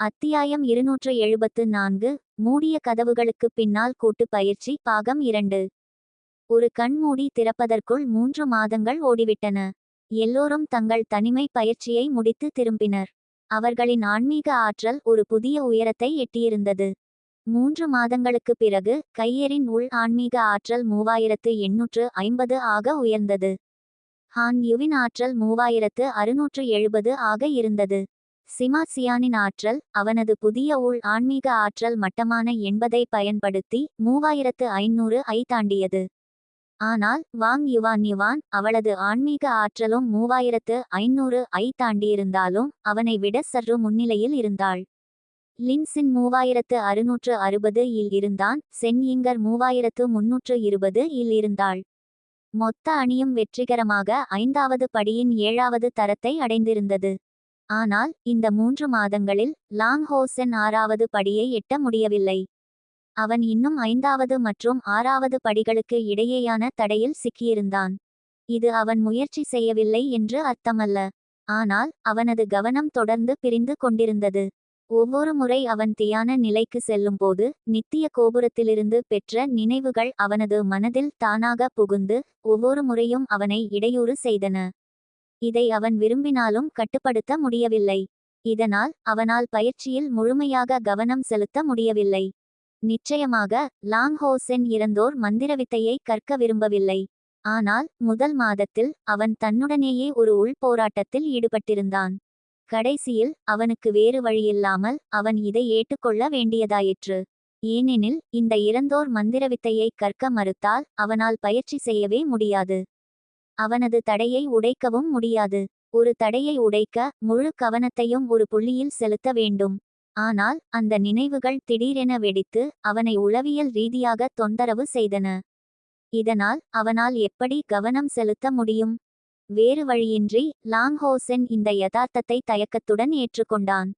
அத்தியாயம் இருநூற்று எழுபத்து நான்கு மூடிய கதவுகளுக்குப் பின்னால் கூட்டு பயிற்சி பாகம் இரண்டு. ஒரு கண் மூடி திறப்பதற்குள் மூன்று மாதங்கள் ஓடிவிட்டன. எல்லோரும் தங்கள் தனிமை பயிற்சியை முடித்து திரும்பினர். அவர்களின் ஆன்மீக ஆற்றல் ஒரு புதிய உயரத்தை எட்டியிருந்தது. மூன்று மாதங்களுக்குப் பிறகு கையேறின் உள் ஆன்மீக ஆற்றல் மூவாயிரத்து எண்ணூற்று ஐம்பது ஆக உயர்ந்தது. ஹான் யுவின் ஆற்றல் மூவாயிரத்து அறுநூற்று எழுபது ஆக இருந்தது. சிமாசியானின் ஆற்றல் அவனது புதிய உள் ஆன்மீக ஆற்றல் மட்டமான என்பதை பயன்படுத்தி மூவாயிரத்து ஐநூறு ஐ தாண்டியது. ஆனால் வாங் யுவான் யுவான் அவளது ஆன்மீக ஆற்றலும் மூவாயிரத்து ஐநூறு ஐ தாண்டியிருந்தாலும் அவனை விட சற்று முன்னிலையில் இருந்தாள். லின்சின் மூவாயிரத்து அறுநூற்று அறுபது இல் இருந்தான் சென்யிங்கர் மூவாயிரத்து முன்னூற்று இருபது இல் இருந்தாள். மொத்த அணியும் வெற்றிகரமாக ஐந்தாவது படியின் ஏழாவது தரத்தை அடைந்திருந்தது. ஆனால் இந்த மூன்று மாதங்களில் லாங் ஹோசென் ஆறாவது படியை எட்ட முடியவில்லை. அவன் இன்னும் ஐந்தாவது மற்றும் ஆறாவது படிகளுக்கு இடையேயான தடையில் சிக்கியிருந்தான். இது அவன் முயற்சி செய்யவில்லை என்று அர்த்தமல்ல. ஆனால் அவனது கவனம் தொடர்ந்து பிரிந்து கொண்டிருந்தது. ஒவ்வொரு முறை அவன் தியான நிலைக்கு செல்லும்போது நித்திய கோபுரத்திலிருந்து பெற்ற நினைவுகள் அவனது மனதில் தானாக புகுந்து ஒவ்வொரு முறையும் அவனை இடையூறு செய்தன. இதை அவன் விரும்பினாலும் கட்டுப்படுத்த முடியவில்லை. இதனால் அவனால் பயிற்சியில் முழுமையாக கவனம் செலுத்த முடியவில்லை. நிச்சயமாக லாங் ஹோசென் இறந்தோர் மந்திரவித்தையை கற்க விரும்பவில்லை. ஆனால் முதல் மாதத்தில் அவன் தன்னுடனேயே ஒரு உள் போராட்டத்தில் ஈடுபட்டிருந்தான். கடைசியில் அவனுக்கு வேறு வழியில்லாமல் அவன் இதை ஏற்றுக்கொள்ள வேண்டியதாயிற்று. ஏனெனில் இந்த இறந்தோர் மந்திரவித்தையை கற்க மறுத்தால் அவனால் பயிற்சி செய்யவே முடியாது. அவனது தடையை உடைக்கவும் முடியாது. ஒரு தடையை உடைக்க முழு கவனத்தையும் ஒரு புள்ளியில் செலுத்த வேண்டும். ஆனால் அந்த நினைவுகள் திடீரென வெடித்து அவனை உளவியல் ரீதியாக தொந்தரவு செய்தன. இதனால் அவனால் எப்படி கவனம் செலுத்த முடியும்? வேறு வழியின்றி லாங்ஹோசென் இந்த யதார்த்தத்தை தயக்கத்துடன் ஏற்றுக்கொண்டான்.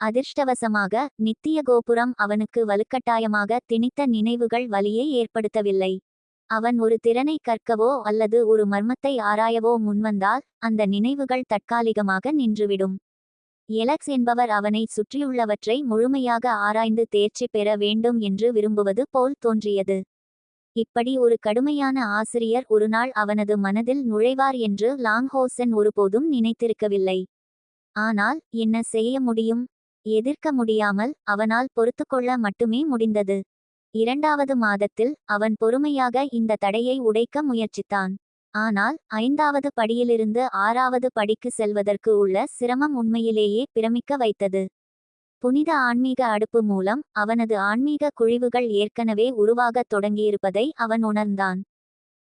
அதிர்ஷ்டவசமாக நித்திய கோபுரம் அவனுக்கு வலுக்கட்டாயமாக திணித்த நினைவுகள் வலியை ஏற்படுத்தவில்லை. அவன் ஒரு திறனை கற்கவோ அல்லது ஒரு மர்மத்தை ஆராயவோ முன்வந்தால் அந்த நினைவுகள் தற்காலிகமாக நின்றுவிடும். எலக்ஸ் என்பவர் அவனை சுற்றியுள்ளவற்றை முழுமையாக ஆராய்ந்து தேர்ச்சி பெற வேண்டும் என்று விரும்புவது போல் தோன்றியது. இப்படி ஒரு கடுமையான ஆசிரியர் ஒருநாள் அவனது மனதில் நுழைவார் என்று லாங்ஹோசன் ஒருபோதும் நினைத்திருக்கவில்லை. ஆனால் என்ன செய்ய முடியும்? எதிர்க்க முடியாமல் அவனால் பொறுத்துக்கொள்ள மட்டுமே முடிந்தது. இரண்டாவது மாதத்தில் அவன் பொறுமையாக இந்த தடையை உடைக்க முயற்சித்தான். ஆனால் ஐந்தாவது படியிலிருந்து ஆறாவது படிக்கு செல்வதற்கு உள்ள சிரமம் உண்மையிலேயே பிரமிக்க வைத்தது. புனித ஆன்மீக அடுப்பு மூலம் அவனது ஆன்மீக குழிவுகள் ஏற்கனவே உருவாகத் தொடங்கியிருப்பதை அவன் உணர்ந்தான்.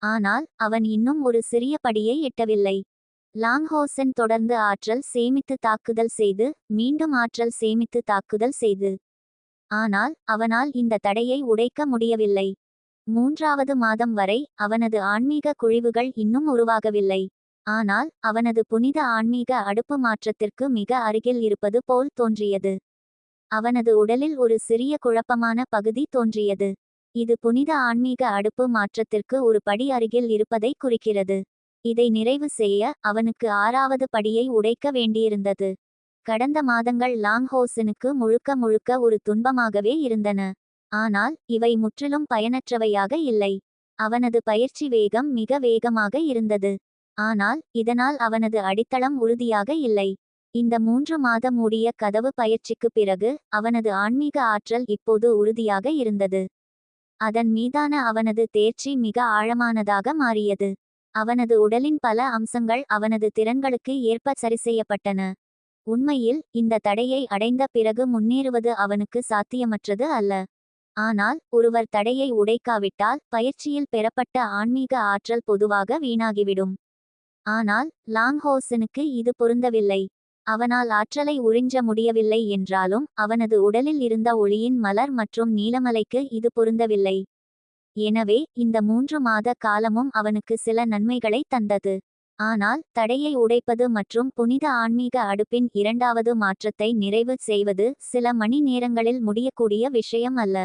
ஆனால் அவன் இன்னும் ஒரு சிறிய படியை எட்டவில்லை. லாங்ஹோசன் தொடர்ந்து ஆற்றல் சேமித்து தாக்குதல் செய்து மீண்டும் ஆற்றல் சேமித்து தாக்குதல் செய்து. ஆனால் அவனால் இந்த தடையை உடைக்க முடியவில்லை. மூன்றாவது மாதம் வரை அவனது ஆன்மீக குழிவுகள் இன்னும் உருவாகவில்லை. ஆனால் அவனது புனித ஆன்மீக அடுப்பு மாற்றத்திற்கு மிக அருகில் இருப்பது போல் தோன்றியது. அவனது உடலில் ஒரு சிறிய குழப்பமான பகுதி தோன்றியது. இது புனித ஆன்மீக அடுப்பு மாற்றத்திற்கு ஒரு படி அருகில் இருப்பதை குறிக்கிறது. இதை நிறைவு செய்ய அவனுக்கு ஆறாவது படியை உடைக்க வேண்டியிருந்தது. கடந்த மாதங்கள் லாங்ஹோசனுக்கு முழுக்க முழுக்க ஒரு துன்பமாகவே இருந்தன. ஆனால் இவை முற்றிலும் பயனற்றவையாக இல்லை. அவனது பயிற்சி வேகம் மிக வேகமாக இருந்தது. ஆனால் இதனால் அவனது அடித்தளம் உறுதியாக இல்லை. இந்த மூன்று மாத மூடிய கதவு பயிற்சிக்கு பிறகு அவனது ஆன்மீக ஆற்றல் இப்போது உறுதியாக இருந்தது. அதன் மீதான அவனது தேர்ச்சி மிக ஆழமானதாக மாறியது. அவனது உடலின் பல அம்சங்கள் அவனது திறன்களுக்கு ஏற்ப சரிசெய்யப்பட்டன. உண்மையில் இந்த தடையை அடைந்த பிறகு முன்னேறுவது அவனுக்கு சாத்தியமற்றது அல்ல. ஆனால் ஒருவர் தடையை உடைக்காவிட்டால் பயிற்சியில் பெறப்பட்ட ஆன்மீக ஆற்றல் பொதுவாக வீணாகிவிடும். ஆனால் லாங்ஹோசனுக்கு இது பொருந்தவில்லை. அவனால் ஆற்றலை உறிஞ்ச முடியவில்லை என்றாலும் அவனது உடலில் இருந்த ஒளியின் மலர் மற்றும் நீலமலைக்கு இது பொருந்தவில்லை. எனவே இந்த மூன்று மாத காலமும் அவனுக்கு சில நன்மைகளை தந்தது. ஆனால் தடையை உடைப்பது மற்றும் புனித ஆன்மீக அடுப்பின் இரண்டாவது மாற்றத்தை நிறைவு செய்வது சில மணி நேரங்களில் முடியக்கூடிய விஷயம் அல்ல.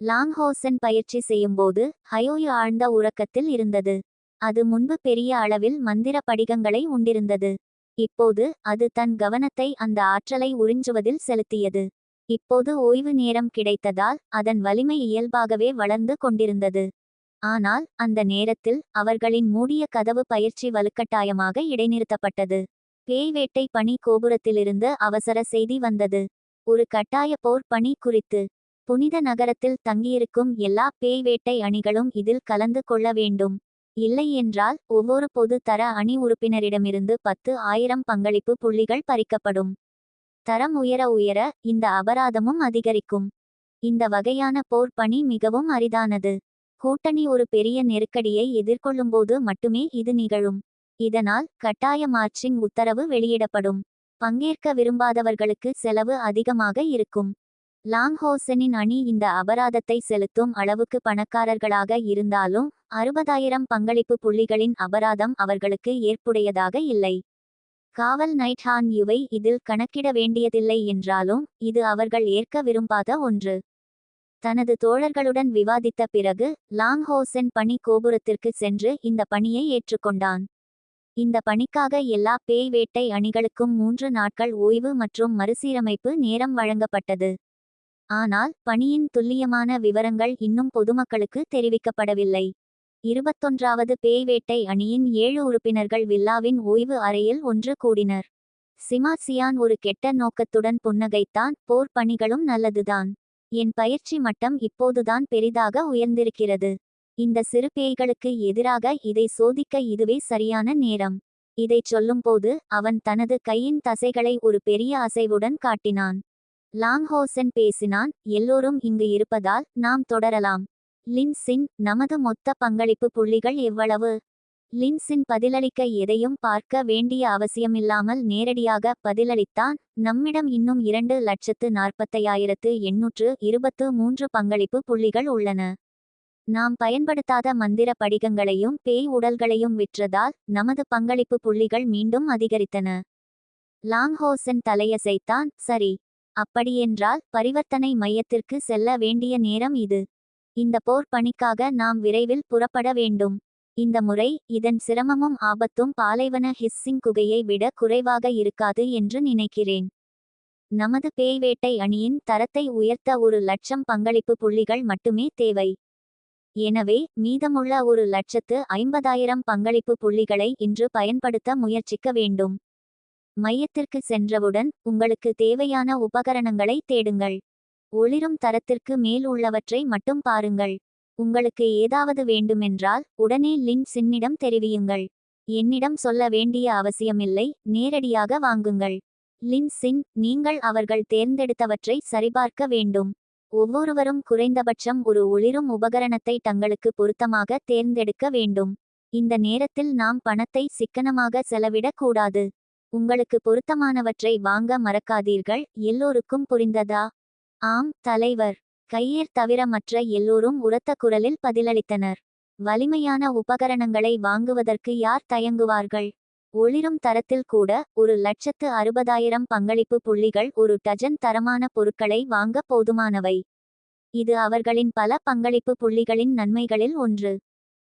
லாங்ஹோசன் பயிற்சி செய்யும்போது ஹயோயு ஆழ்ந்த உறக்கத்தில் இருந்தது. அது முன்பு பெரிய அளவில் மந்திர படிகங்களை உண்டிருந்தது. இப்போது அது தன் கவனத்தை அந்த ஆற்றலை உறிஞ்சுவதில் செலுத்தியது. இப்போது ஓய்வு நேரம் கிடைத்ததால் அதன் வலிமை இயல்பாகவே வளர்ந்து கொண்டிருந்தது. ஆனால் அந்த நேரத்தில் அவர்களின் மூடிய கதவு பயிற்சி வலுக்கட்டாயமாக இடைநிறுத்தப்பட்டது. பேய் வேட்டை பணி கோபுரத்திலிருந்து அவசர செய்தி வந்தது. ஒரு கட்டாய போர் பணி குறித்து. புனித நகரத்தில் தங்கியிருக்கும் எல்லா பேய் வேட்டை அணிகளும் இதில் கலந்து கொள்ள வேண்டும். இல்லை என்றால் ஒவ்வொரு பொது தர அணி உறுப்பினரிடமிருந்து பத்து ஆயிரம் பங்களிப்பு புள்ளிகள் பறிக்கப்படும். தரம் உயர உயர இந்த அபராதமும் அதிகரிக்கும். இந்த வகையான போர் பணி மிகவும் அரிதானது. கூட்டணி ஒரு பெரிய நெருக்கடியை எதிர்கொள்ளும்போது மட்டுமே இது நிகழும். இதனால் கட்டாய மார்ச்சிங் உத்தரவு வெளியிடப்படும். பங்கேற்க விரும்பாதவர்களுக்கு செலவு அதிகமாக இருக்கும். லாங்ஹோசனின் அணி இந்த அபராதத்தை செலுத்தும் அளவுக்கு பணக்காரர்களாக இருந்தாலும் அறுபதாயிரம் பங்களிப்பு புள்ளிகளின் அபராதம் அவர்களுக்கு ஏற்புடையதாக இல்லை. காவல் நைட்ஹான் யுவை இதில் கணக்கிட வேண்டியதில்லை என்றாலும் இது அவர்கள் ஏற்க விரும்பாத ஒன்று. தனது தோழர்களுடன் விவாதித்த பிறகு லாங்ஹோசென் பணி கோபுரத்திற்கு சென்று இந்த பணியை ஏற்றுக்கொண்டான். இந்த பணிக்காக எல்லா பேய் வேட்டை அணிகளுக்கும் மூன்று நாட்கள் ஓய்வு மற்றும் மறுசீரமைப்பு நேரம் வழங்கப்பட்டது. ஆனால் பணியின் துல்லியமான விவரங்கள் இன்னும் பொதுமக்களுக்கு தெரிவிக்கப்படவில்லை. இருபத்தொன்றாவது பேய் வேட்டை அணியின் ஏழு உறுப்பினர்கள் வில்லாவின் ஓய்வு அறையில் ஒன்று கூடினர். சிமாசியான் ஒரு கெட்ட நோக்கத்துடன் புன்னகைத்தான் போர் பணிகளும் நல்லதுதான். என் பயிற்சி மட்டம் இப்போதுதான் பெரிதாக உயர்ந்திருக்கிறது. இந்த சிறு பேய்களுக்கு எதிராக இதை சோதிக்க இதுவே சரியான நேரம். இதைச் சொல்லும்போது அவன் தனது கையின் தசைகளை ஒரு பெரிய அசைவுடன் காட்டினான். லாங்ஹோசன் பேசினான் எல்லோரும் இங்கு இருப்பதால் நாம் தொடரலாம். லின்சின் நமது மொத்த பங்களிப்பு புள்ளிகள் எவ்வளவு? லின்சின் பதிலளிக்க எதையும் பார்க்க வேண்டிய அவசியமில்லாமல் நேரடியாக பதிலளித்தான். நம்மிடம் இன்னும் இரண்டு லட்சத்து நாற்பத்தையாயிரத்து எண்ணூற்று இருபத்து மூன்று பங்களிப்பு புள்ளிகள் உள்ளன. நாம் பயன்படுத்தாத மந்திர படிகங்களையும் பேய் உடல்களையும் விற்றதால் நமது பங்களிப்பு புள்ளிகள் மீண்டும் அதிகரித்தன. லாங்ஹோசன் தலையசைத்தான். சரி அப்படியென்றால் பரிவர்த்தனை மையத்திற்கு செல்ல வேண்டிய நேரம் இது. இந்த போர் பணிக்காக நாம் விரைவில் புறப்பட வேண்டும். இந்த முறை இதன் சிரமமும் ஆபத்தும் பாலைவன ஹிஸ்ஸிங் குகையை விட குறைவாக இருக்காது என்று நினைக்கிறேன். நமது பேய் வேட்டை அணியின் தரத்தை உயர்த்த ஒரு லட்சம் பங்களிப்பு புள்ளிகள் மட்டுமே தேவை. எனவே மீதமுள்ள ஒரு லட்சத்து ஐம்பதாயிரம் பங்களிப்பு புள்ளிகளை இன்று பயன்படுத்த முயற்சிக்க வேண்டும். மையத்திற்கு சென்றவுடன் உங்களுக்கு தேவையான உபகரணங்களை தேடுங்கள். ஒளிரும் தரத்திற்கு மேல் உள்ளவற்றை மட்டும் பாருங்கள். உங்களுக்கு ஏதாவது வேண்டுமென்றால் உடனே லின் சின்னிடம் தெரிவியுங்கள். என்னிடம் சொல்ல வேண்டிய அவசியமில்லை நேரடியாக வாங்குங்கள். லின் சின் நீங்கள் அவர்கள் தேர்ந்தெடுத்தவற்றை சரிபார்க்க வேண்டும். ஒவ்வொருவரும் குறைந்தபட்சம் ஒரு ஒளிரும் உபகரணத்தை தங்களுக்கு பொருத்தமாக தேர்ந்தெடுக்க வேண்டும். இந்த நேரத்தில் நாம் பணத்தை சிக்கனமாக செலவிடக் கூடாது. உங்களுக்கு பொருத்தமானவற்றை வாங்க மறக்காதீர்கள் எல்லோருக்கும் புரிந்ததா? ஆம் தலைவர். கையேர் தவிர மற்ற எல்லோரும் உரத்த குரலில் பதிலளித்தனர். வலிமையான உபகரணங்களை வாங்குவதற்கு யார் தயங்குவார்கள்? ஒளிரும் தரத்தில் கூட ஒரு லட்சத்து அறுபதாயிரம் பங்களிப்பு புள்ளிகள் ஒரு டஜன் தரமான பொருட்களை வாங்க போதுமானவை. இது அவர்களின் பல பங்களிப்பு புள்ளிகளின் நன்மைகளில் ஒன்று.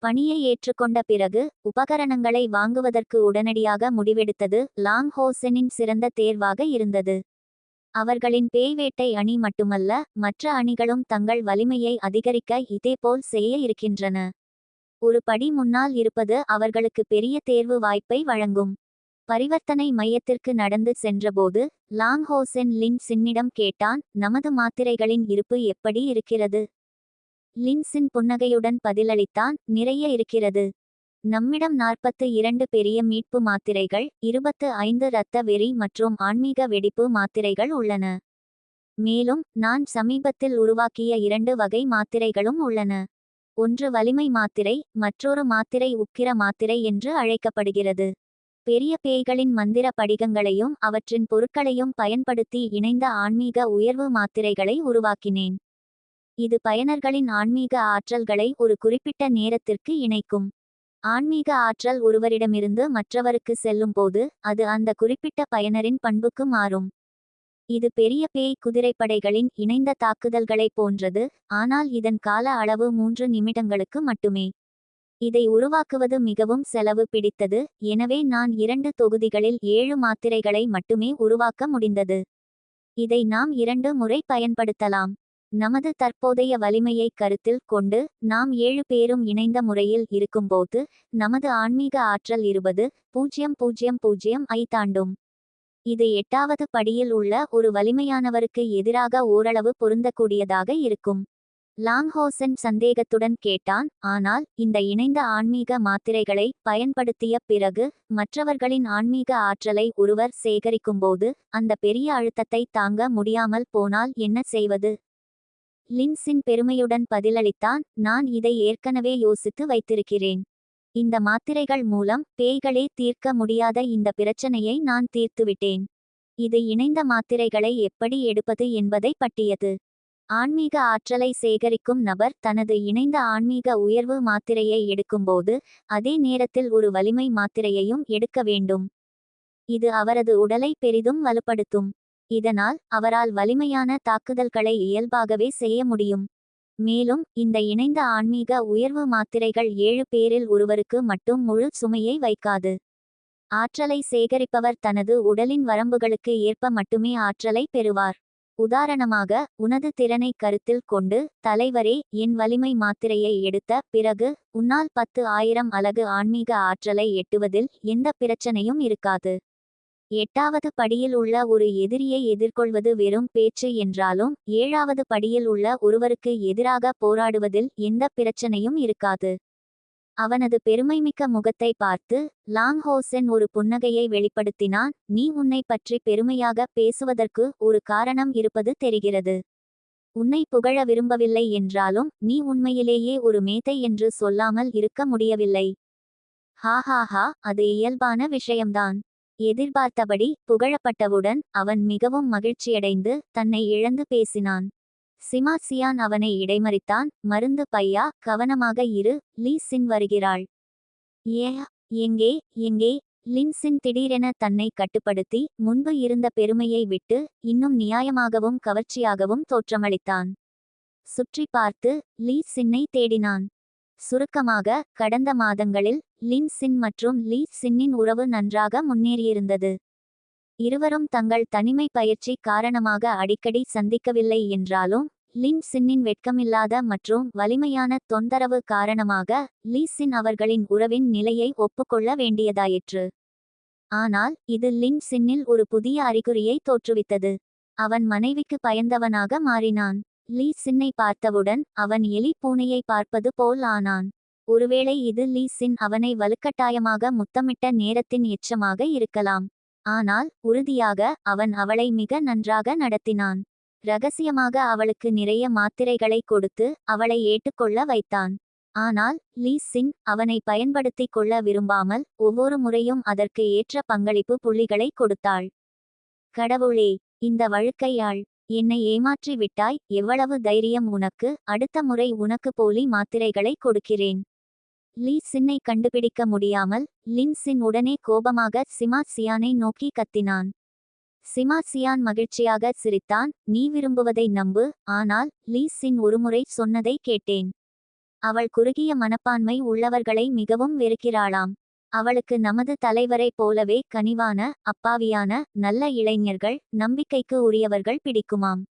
பணியை ஏற்றுக்கொண்ட பிறகு உபகரணங்களை வாங்குவதற்கு உடனடியாக முடிவெடுத்தது லாங் ஹோசனின் சிறந்த தேர்வாக இருந்தது. அவர்களின் பேய்வேட்டை அணி மட்டுமல்ல மற்ற அணிகளும் தங்கள் வலிமையை அதிகரிக்க இதேபோல் செய்ய இருக்கின்றன. ஒரு படி முன்னால் இருப்பது அவர்களுக்கு பெரிய தேர்வு வாய்ப்பை வழங்கும். பரிவர்த்தனை மையத்திற்கு நடந்து சென்றபோது லாங் ஹோசென் லின் சின்னிடம் கேட்டான் நமது மாத்திரைகளின் இருப்பு எப்படி இருக்கிறது? லின்சின் புன்னகையுடன் பதிலளித்தான் நிறைய இருக்கிறது. நம்மிடம் நாற்பத்து இரண்டு பெரிய மீட்பு மாத்திரைகள் இருபத்து ஐந்து இரத்த வெறி மற்றும் ஆன்மீக வெடிப்பு மாத்திரைகள் உள்ளன. மேலும் நான் சமீபத்தில் உருவாக்கிய இரண்டு வகை மாத்திரைகளும் உள்ளன. ஒன்று வலிமை மாத்திரை மற்றொரு மாத்திரை உக்கிர மாத்திரை என்று அழைக்கப்படுகிறது. பெரிய பேய்களின் மந்திர படிகங்களையும் அவற்றின் பொருட்களையும் பயன்படுத்தி இணைந்த ஆன்மீக உயர்வு மாத்திரைகளை உருவாக்கினேன். இது பயனர்களின் ஆன்மீக ஆற்றல்களை ஒரு குறிப்பிட்ட நேரத்திற்கு இணைக்கும். ஆன்மீக ஆற்றல் ஒருவரிடமிருந்து மற்றவருக்கு செல்லும்போது அது அந்த குறிப்பிட்ட பயனரின் பண்புக்கு மாறும். இது பெரிய பேய் குதிரைப்படைகளின் இணைந்த தாக்குதல்களைப் போன்றது ஆனால் இதன் கால அளவு மூன்று நிமிடங்களுக்கு மட்டுமே. இதை உருவாக்குவது மிகவும் செலவு பிடித்தது எனவே நான் இரண்டு தொகுதிகளில் ஏழு மாத்திரைகளை மட்டுமே உருவாக்க முடிந்தது. இதை நாம் இரண்டு முறை பயன்படுத்தலாம். நமது தற்போதைய வலிமையை கருத்தில் கொண்டு நாம் ஏழு பேரும் இணைந்த முறையில் இருக்கும்போது நமது ஆன்மீக ஆற்றல் இருபது பூஜ்ஜியம் பூஜ்ஜியம் பூஜ்ஜியம் ஐ தாண்டும். இது எட்டாவது படியில் உள்ள ஒரு வலிமையானவருக்கு எதிராக ஓரளவு பொருந்தக்கூடியதாக இருக்கும். லாங்ஹோசன் சந்தேகத்துடன் கேட்டான் ஆனால் இந்த இணைந்த ஆன்மீக மாத்திரைகளை பயன்படுத்திய பிறகு மற்றவர்களின் ஆன்மீக ஆற்றலை ஒருவர் சேகரிக்கும்போது அந்த பெரிய அழுத்தத்தை தாங்க முடியாமல் போனால் என்ன செய்வது? லின்சின் பெருமையுடன் பதிலளித்தான் நான் இதை ஏற்கனவே யோசித்து வைத்திருக்கிறேன். இந்த மாத்திரைகள் மூலம் பேய்களே தீர்க்க முடியாத இந்த பிரச்சனையை நான் தீர்த்துவிட்டேன். இது இணைந்த மாத்திரைகளை எப்படி எடுப்பது என்பதை பட்டியது ஆன்மீக ஆற்றலை சேகரிக்கும் நபர் தனது இணைந்த ஆன்மீக உயர்வு மாத்திரையை எடுக்கும்போது அதே நேரத்தில் ஒரு வலிமை மாத்திரையையும் எடுக்க வேண்டும். இது அவரது உடலை பெரிதும் வலுப்படுத்தும். இதனால் அவரால் வலிமையான தாக்குதல்களை இயல்பாகவே செய்ய முடியும். மேலும் இந்த இணைந்த ஆன்மீக உயர்வு மாத்திரைகள் ஏழு பேரில் ஒருவருக்கு மட்டும் முழு சுமையை வைக்காது. ஆற்றலை சேகரிப்பவர் தனது உடலின் வரம்புகளுக்கு ஏற்ப மட்டுமே ஆற்றலை பெறுவார். உதாரணமாக உனது திறனை கருத்தில் கொண்டு தலைவரே என் வலிமை மாத்திரையை எடுத்த பிறகு உன்னால் பத்து ஆயிரம் அலகு ஆன்மீக ஆற்றலை எட்டுவதில் எந்த பிரச்சனையும் இருக்காது. எட்டாவது படியில் உள்ள ஒரு எதிரியை எதிர்கொள்வது வெறும் பேச்சு என்றாலும் ஏழாவது படியில் உள்ள ஒருவருக்கு எதிராக போராடுவதில் எந்த பிரச்சனையும் இருக்காது. அவனது பெருமைமிக்க முகத்தை பார்த்து லாங் ஹோசென் ஒரு புன்னகையை வெளிப்படுத்தினான் நீ உன்னை பற்றி பெருமையாக பேசுவதற்கு ஒரு காரணம் இருப்பது தெரிகிறது. உன்னை புகழ விரும்பவில்லை என்றாலும் நீ உண்மையிலேயே ஒரு மேதை என்று சொல்லாமல் இருக்க முடியவில்லை. ஹாஹாஹா அது இயல்பான விஷயம்தான். எதிர்பார்த்தபடி புகழப்பட்டவுடன் அவன் மிகவும் மகிழ்ச்சியடைந்து தன்னை இழந்து பேசினான். சிமாசியான் அவனை இடைமறித்தான். மருந்து பையா கவனமாக இரு. லீ சின் வருகிறாள். ஏ எங்கே எங்கே? லின்சின் திடீரென தன்னை கட்டுப்படுத்தி முன்பு இருந்த பெருமையை விட்டு இன்னும் நியாயமாகவும் கவர்ச்சியாகவும் தோற்றமளித்தான். சுற்றி பார்த்து லீ சின்னை தேடினான். சுருக்கமாக கடந்த மாதங்களில் லின் சின் மற்றும் லீ சின்னின் உறவு நன்றாக முன்னேறியிருந்தது. இருவரும் தங்கள் தனிமை பயிற்சி காரணமாக அடிக்கடி சந்திக்கவில்லை என்றாலும் லின் சின்னின் வெட்கமில்லாத மற்றும் வலிமையான தொந்தரவு காரணமாக லீ சின் அவர்களின் உறவின் நிலையை ஒப்புக்கொள்ள வேண்டியதாயிற்று. ஆனால் இது லின் சின்னில் ஒரு புதிய அறிகுறியை தோற்றுவித்தது. அவன் மனைவிக்கு பயந்தவனாக மாறினான். லீ சின்னை பார்த்தவுடன் அவன் எலி பூனையை பார்ப்பது போல் ஆனான். ஒருவேளை இது லீ சின் அவனை வலுக்கட்டாயமாக முத்தமிட்ட நேரத்தின் எச்சமாக இருக்கலாம். ஆனால் உறுதியாக அவன் அவளை மிக நன்றாக நடத்தினான். ரகசியமாக அவளுக்கு நிறைய மாத்திரைகளை கொடுத்து அவளை ஏற்றுக்கொள்ள வைத்தான். ஆனால் லீ சின் அவனை பயன்படுத்திக் கொள்ள விரும்பாமல் ஒவ்வொரு முறையும் அதற்கு ஏற்ற பங்களிப்பு புள்ளிகளை கொடுத்தாள். கடவுளே இந்த வழுக்கையாள் என்னை ஏமாற்றி விட்டாய் எவ்வளவு தைரியம் உனக்கு? அடுத்த முறை உனக்கு போலி மாத்திரைகளை கொடுக்கிறேன். லீ சின்னை கண்டுபிடிக்க முடியாமல் லின் சின் உடனே கோபமாக சிமா சியானை நோக்கி கத்தினான். சிமா சியான் மகிழ்ச்சியாக சிரித்தான் நீ விரும்புவதை நம்பு ஆனால் லீ சின் ஒருமுறை சொன்னதை கேட்டேன். அவள் குறுகிய மனப்பான்மை உள்ளவர்களை மிகவும் வெறுக்கிறாளாம். அவளுக்கு நமது தலைவரைப் போலவே கனிவான அப்பாவியான நல்ல இளைஞர்கள் நம்பிக்கைக்கு உரியவர்கள் பிடிக்குமாம்.